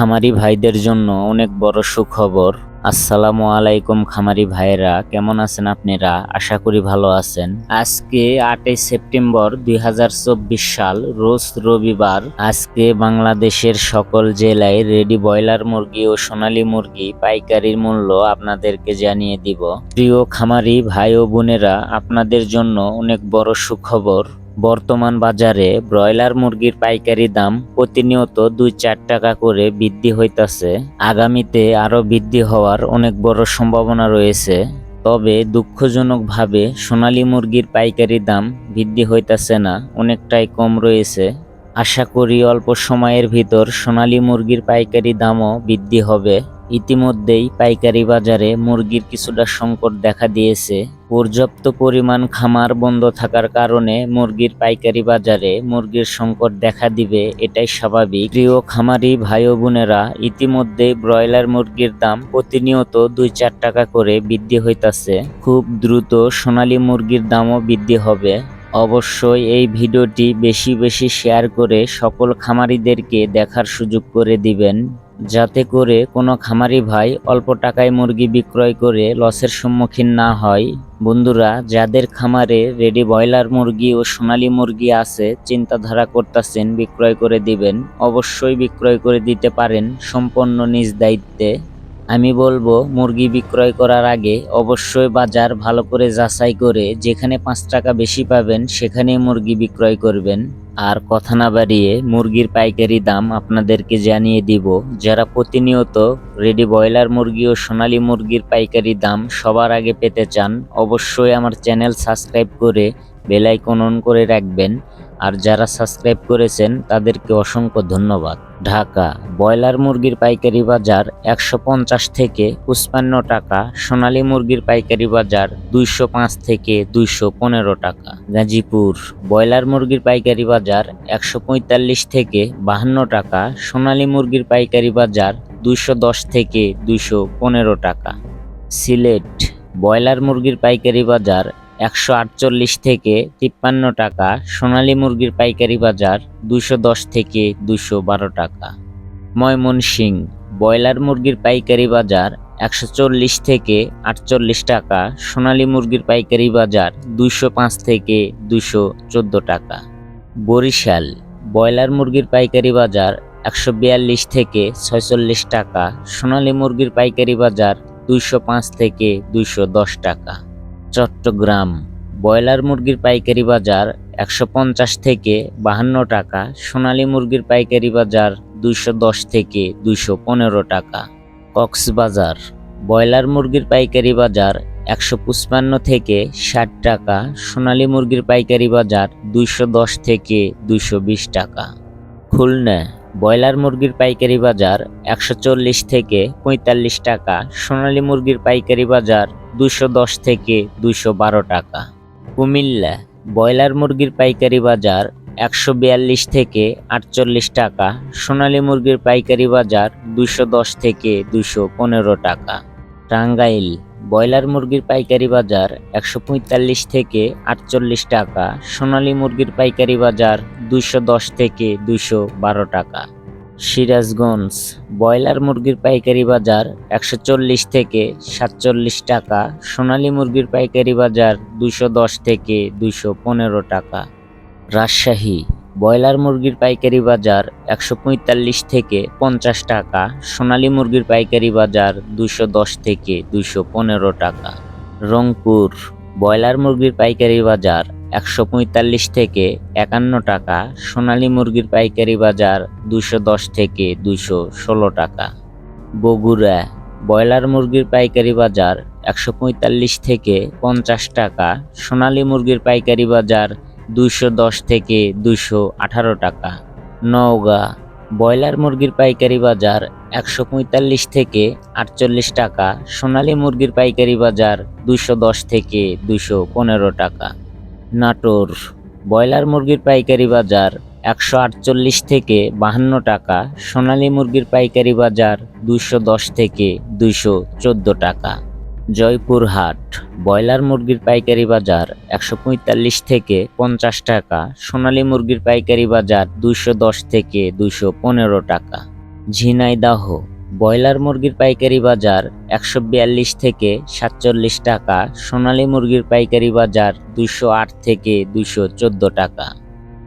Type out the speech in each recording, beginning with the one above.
খামারি ভাইদের জন্য অনেক বড় সুখবর। আসসালামু আলাইকুম খামারি ভাইরা কেমন আছেন আপনারা? আশা করি ভালো আছেন। আজকে আটই সেপ্টেম্বর দুই সাল, রোজ রবিবার, আজকে বাংলাদেশের সকল জেলায় রেডি ব্রয়লার মুরগি ও সোনালী মুরগি পাইকারির মূল্য আপনাদেরকে জানিয়ে দিব। প্রিয় খামারি ভাই ও বোনেরা, আপনাদের জন্য অনেক বড় সুখবর। বর্তমান বাজারে ব্রয়লার মুরগির পাইকারি দাম প্রতিনিয়ত দুই চার টাকা করে বৃদ্ধি হইতাছে। আগামীতে আরও বৃদ্ধি হওয়ার অনেক বড় সম্ভাবনা রয়েছে। তবে দুঃখজনকভাবে সোনালী মুরগির পাইকারি দাম বৃদ্ধি হইতাছে না, অনেকটাই কম রয়েছে। আশা করি অল্প সময়ের ভিতর সোনালী মুরগির পাইকারি দামও বৃদ্ধি হবে। ইতিমধ্যেই পাইকারি বাজারে মুরগির কিছুটা সংকট দেখা দিয়েছে। পর্যাপ্ত পরিমাণ খামার বন্ধ থাকার কারণে মুরগির পাইকারি বাজারে মুরগির সংকট দেখা দিবে, এটাই স্বাভাবিক। প্রিয় খামারি ভাই বোনেরা, ইতিমধ্যেই ব্রয়লার মুরগির দাম প্রতিনিয়ত দুই চার টাকা করে বৃদ্ধি হইতাছে। খুব দ্রুত সোনালী মুরগির দামও বৃদ্ধি হবে। অবশ্যই এই ভিডিওটি বেশি বেশি শেয়ার করে সকল খামারিদেরকে দেখার সুযোগ করে দিবেন। যাতে করে কোনো খামারি ভাই অল্প টাকায় মুরগি বিক্রয় করে লসের সম্মুখীন না হয়। বন্ধুরা, যাদের খামারে রেডি ব্রয়লার মুরগি ও সোনালি মুরগি আছে, চিন্তাধারা করতেছেন বিক্রয় করে দিবেন। অবশ্যই বিক্রয় করে দিতে পারেন সম্পন্ন নিজ দায়িত্বে। আমি বলব, মুরগি বিক্রয় করার আগে অবশ্যই বাজার ভালো করে যাচাই করে যেখানে পাঁচ টাকা বেশি পাবেন সেখানেই মুরগি বিক্রয় করবেন। আর কথা না বাড়িয়ে মুরগির পাইকারি দাম আপনাদেরকে জানিয়ে দিব। যারা প্রতিনিয়ত রেডি ব্রয়লার মুরগি ও সোনালী মুরগির পাইকারি দাম সবার আগে পেতে চান, অবশ্যই আমার চ্যানেল সাবস্ক্রাইব করে বেল আইকন অন করে রাখবেন। আর যারা সাবস্ক্রাইব করেছেন, তাদেরকে অসংখ্য ধন্যবাদ। ঢাকা, ব্রয়লার মুরগির পাইকারি বাজার একশো পঞ্চাশ থেকে পঁচপান্ন টাকা, সোনালী মুরগির পাইকারি বাজার দুইশো পাঁচ থেকে দুইশো পনেরো টাকা। গাজীপুর, ব্রয়লার মুরগির পাইকারি বাজার একশো পঁয়তাল্লিশ থেকে বাহান্ন টাকা, সোনালী মুরগির পাইকারি বাজার দুইশো দশ থেকে দুইশো পনেরো টাকা। সিলেট, ব্রয়লার মুরগির পাইকারি বাজার একশো আটচল্লিশ থেকে তিপ্পান্ন টাকা, সোনালী মুরগির পাইকারি বাজার দুশো দশ থেকে দুশো বারো টাকা। ময়মনসিং, ব্রয়লার মুরগির পাইকারি বাজার একশো চল্লিশ থেকে আটচল্লিশ টাকা, সোনালী মুরগির পাইকারি বাজার দুইশো পাঁচ থেকে দুশো চোদ্দ টাকা। বরিশাল, ব্রয়লার মুরগির পাইকারি বাজার একশো বিয়াল্লিশ থেকে ছয়চল্লিশ টাকা, সোনালী মুরগির পাইকারি বাজার দুইশো পাঁচ থেকে দুইশো দশ টাকা। চট্টগ্রাম। ব্রয়লার মুরগির পাইকারি বাজার একশো পঞ্চাশ থেকে বাহান্ন টাকা, সোনালী মুরগির পাইকারি বাজার দুইশো দশ থেকে দুইশো পনেরো টাকা। কক্সবাজার। ব্রয়লার মুরগির পাইকারি বাজার একশো পঁচপান্ন থেকে ষাট টাকা, সোনালী মুরগির পাইকারি বাজার দুইশো দশ থেকে দুইশো বিশ টাকা। খুলনা। ব্রয়লার মুরগির পাইকারি বাজার একশো চল্লিশ থেকে পঁয়তাল্লিশ টাকা, সোনালী মুরগির পাইকারি বাজার দুশো দশ থেকে দুশো বারো টাকা। কুমিল্লা ব্রয়লার মুরগির পাইকারি বাজার একশো বিয়াল্লিশ থেকে আটচল্লিশ টাকা, সোনালী মুরগির পাইকারি বাজার দুশো দশ থেকে দুশো পনেরো টাকা। টাঙ্গাইল ব্রয়লার মুরগির পাইকারি বাজার একশো পঁয়তাল্লিশ থেকে আটচল্লিশ টাকা, সোনালী মুরগির পাইকারি বাজার দুশো দশ থেকে দুশো বারো টাকা। সিরাজগঞ্জ, ব্রয়লার মুরগির পাইকারি বাজার একশো চল্লিশ থেকে সাতচল্লিশ টাকা, সোনালী মুরগির পাইকারি বাজার দুশো দশ থেকে দুশো পনেরো টাকা। রাজশাহী ব্রয়লার মুরগির পাইকারি বাজার একশো পঁয়তাল্লিশ থেকে পঞ্চাশ টাকা, সোনালী মুরগির পাইকারি বাজার দুশো দশ থেকে দুশো পনেরো টাকা। রংপুর, ব্রয়লার মুরগির পাইকারি বাজার একশো পঁয়তাল্লিশ থেকে একান্ন টাকা, সোনালী মুরগির পাইকারি বাজার দুশো দশ থেকে দুশো ষোলো টাকা। বগুড়া, ব্রয়লার মুরগির পাইকারি বাজার একশো পঁয়তাল্লিশ থেকে পঞ্চাশ টাকা, সোনালী মুরগির পাইকারি বাজার দুশো দশ থেকে দুশো আঠারো টাকা। নওগাঁ, ব্রয়লার মুরগির পাইকারি বাজার একশো পঁয়তাল্লিশ থেকে আটচল্লিশ টাকা, সোনালী মুরগির পাইকারি বাজার দুশো দশ থেকে দুশো পনেরো টাকা। নাটোর, ব্রয়লার মুরগির পাইকারি বাজার একশো আটচল্লিশ থেকে বাহান্ন টাকা, সোনালী মুরগির পাইকারি বাজার দুশো দশ থেকে দুশো চোদ্দ টাকা। জয়পুরহাট ব্রয়লার মুরগির পাইকারি বাজার একশো পঁয়তাল্লিশ থেকে পঞ্চাশ টাকা, সোনালী মুরগির পাইকারি বাজার দুইশো দশ থেকে দুশো পনেরো টাকা। ঝিনাইদাহ ব্রয়লার মুরগির পাইকারি বাজার একশো বিয়াল্লিশ থেকে সাতচল্লিশ টাকা, সোনালী মুরগির পাইকারি বাজার দুইশো আট থেকে দুইশো চোদ্দ টাকা।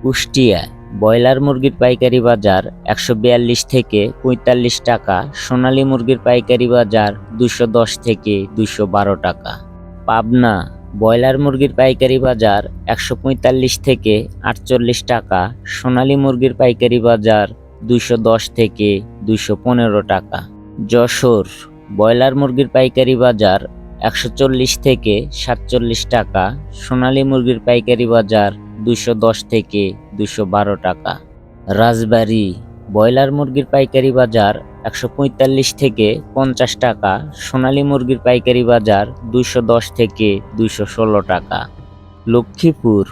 কুষ্টিয়া ব্রয়লার মুরগির পাইকারি বাজার একশো বিয়াল্লিশ থেকে পঁয়তাল্লিশ টাকা, সোনালী মুরগির পাইকারি বাজার দুশো দশ থেকে দুশো বারো টাকা। পাবনা ব্রয়লার মুরগির পাইকারি বাজার একশো পঁয়তাল্লিশ থেকে আটচল্লিশ টাকা, সোনালী মুরগির পাইকারি বাজার দুশো দশ থেকে দুশো পনেরো টাকা। যশোর ব্রয়লার মুরগির পাইকারি বাজার একশো চল্লিশ থেকে সাতচল্লিশ টাকা, সোনালী মুরগির পাইকারি বাজার দুশো দশ থেকে দুশো বারো টাকা। রাজবাড়ী, ব্রয়লার মুরগির পাইকারি বাজার একশো পঁয়তাল্লিশ থেকে পঞ্চাশ টাকা, সোনালী মুরগির পাইকারি বাজার দুশো দশ থেকে দুশো ষোলো টাকা। লক্ষ্মীপুর,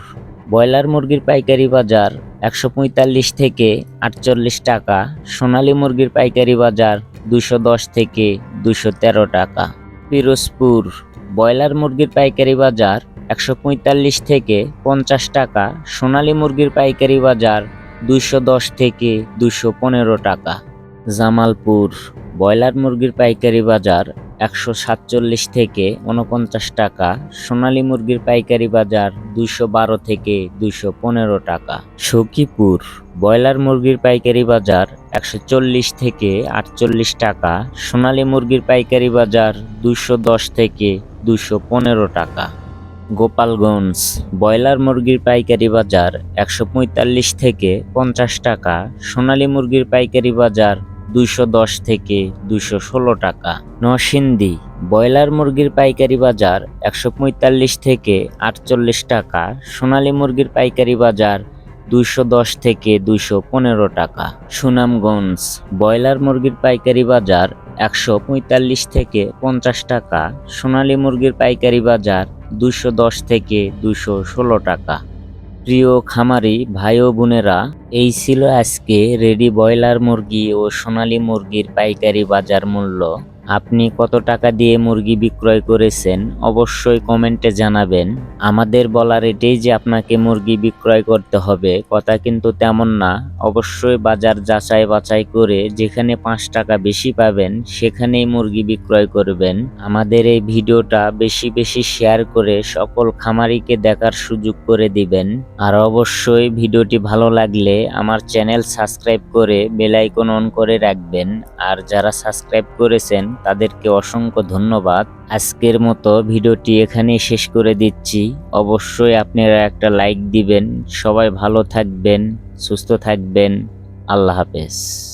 ব্রয়লার মুরগির পাইকারি বাজার একশো পঁয়তাল্লিশ থেকে আটচল্লিশ টাকা, সোনালী মুরগির পাইকারি বাজার দুশো দশ থেকে দুশো তেরো টাকা। পিরোজপুর, ব্রয়লার মুরগির পাইকারি বাজার একশো পঁয়তাল্লিশ থেকে পঞ্চাশ টাকা, সোনালী মুরগির পাইকারি বাজার দুশো দশ থেকে দুশো পনেরো টাকা। জামালপুর, ব্রয়লার মুরগির পাইকারি বাজার একশো সাতচল্লিশ থেকে উনপঞ্চাশ টাকা, সোনালী মুরগির পাইকারি বাজার দুইশো বারো থেকে দুইশো পনেরো টাকা। সখীপুর, ব্রয়লার মুরগির পাইকারি বাজার একশো চল্লিশ থেকে আটচল্লিশ টাকা, সোনালী মুরগির পাইকারি বাজার দুইশো দশ থেকে দুইশো পনেরো টাকা। গোপালগঞ্জ ব্রয়লার মুরগির পাইকারি বাজার একশো পঁয়তাল্লিশ থেকে পঞ্চাশ টাকা, সোনালী মুরগির পাইকারি বাজার দুইশো দশ থেকে দুইশো ষোলো টাকা। নরসিংদী ব্রয়লার মুরগির পাইকারি বাজার একশো পঁয়তাল্লিশ থেকে আটচল্লিশ টাকা, সোনালী মুরগির পাইকারি বাজার দুইশো দশ থেকে দুইশো পনেরো টাকা। সুনামগঞ্জ ব্রয়লার মুরগির পাইকারি বাজার একশো পঁয়তাল্লিশ থেকে পঞ্চাশ টাকা, সোনালী মুরগির পাইকারি বাজার দুইশো দশ থেকে দুশো ষোলো টাকা। প্রিয় খামারি ভাই ও বোনেরা, এই ছিল আজকে রেডি ব্রয়লার মুরগি ও সোনালি মুরগির পাইকারি বাজার মূল্য। আপনি কত টাকা দিয়ে মুরগি বিক্রয় করেছেন অবশ্যই কমেন্টে জানাবেন। আমাদের বলার এটাই যে আপনাকে মুরগি বিক্রয় করতে হবে, কথা কিন্তু তেমন না। অবশ্যই বাজার যাচাই বাছাই করে যেখানে পাঁচ টাকা বেশি পাবেন, সেখানেই মুরগি বিক্রয় করবেন। আমাদের এই ভিডিওটা বেশি বেশি শেয়ার করে সকল খামারিকে দেখার সুযোগ করে দিবেন। আর অবশ্যই ভিডিওটি ভালো লাগলে আমার চ্যানেল সাবস্ক্রাইব করে বেলাইকন অন করে রাখবেন। আর যারা সাবস্ক্রাইব করেছেন তাদেরকে অসংখ্য ধন্যবাদ। আজকের মতো ভিডিওটি এখানেই শেষ করে দিচ্ছি। অবশ্যই আপনারা একটা লাইক দিবেন। সবাই ভালো থাকবেন, সুস্থ থাকবেন। আল্লাহ হাফেজ।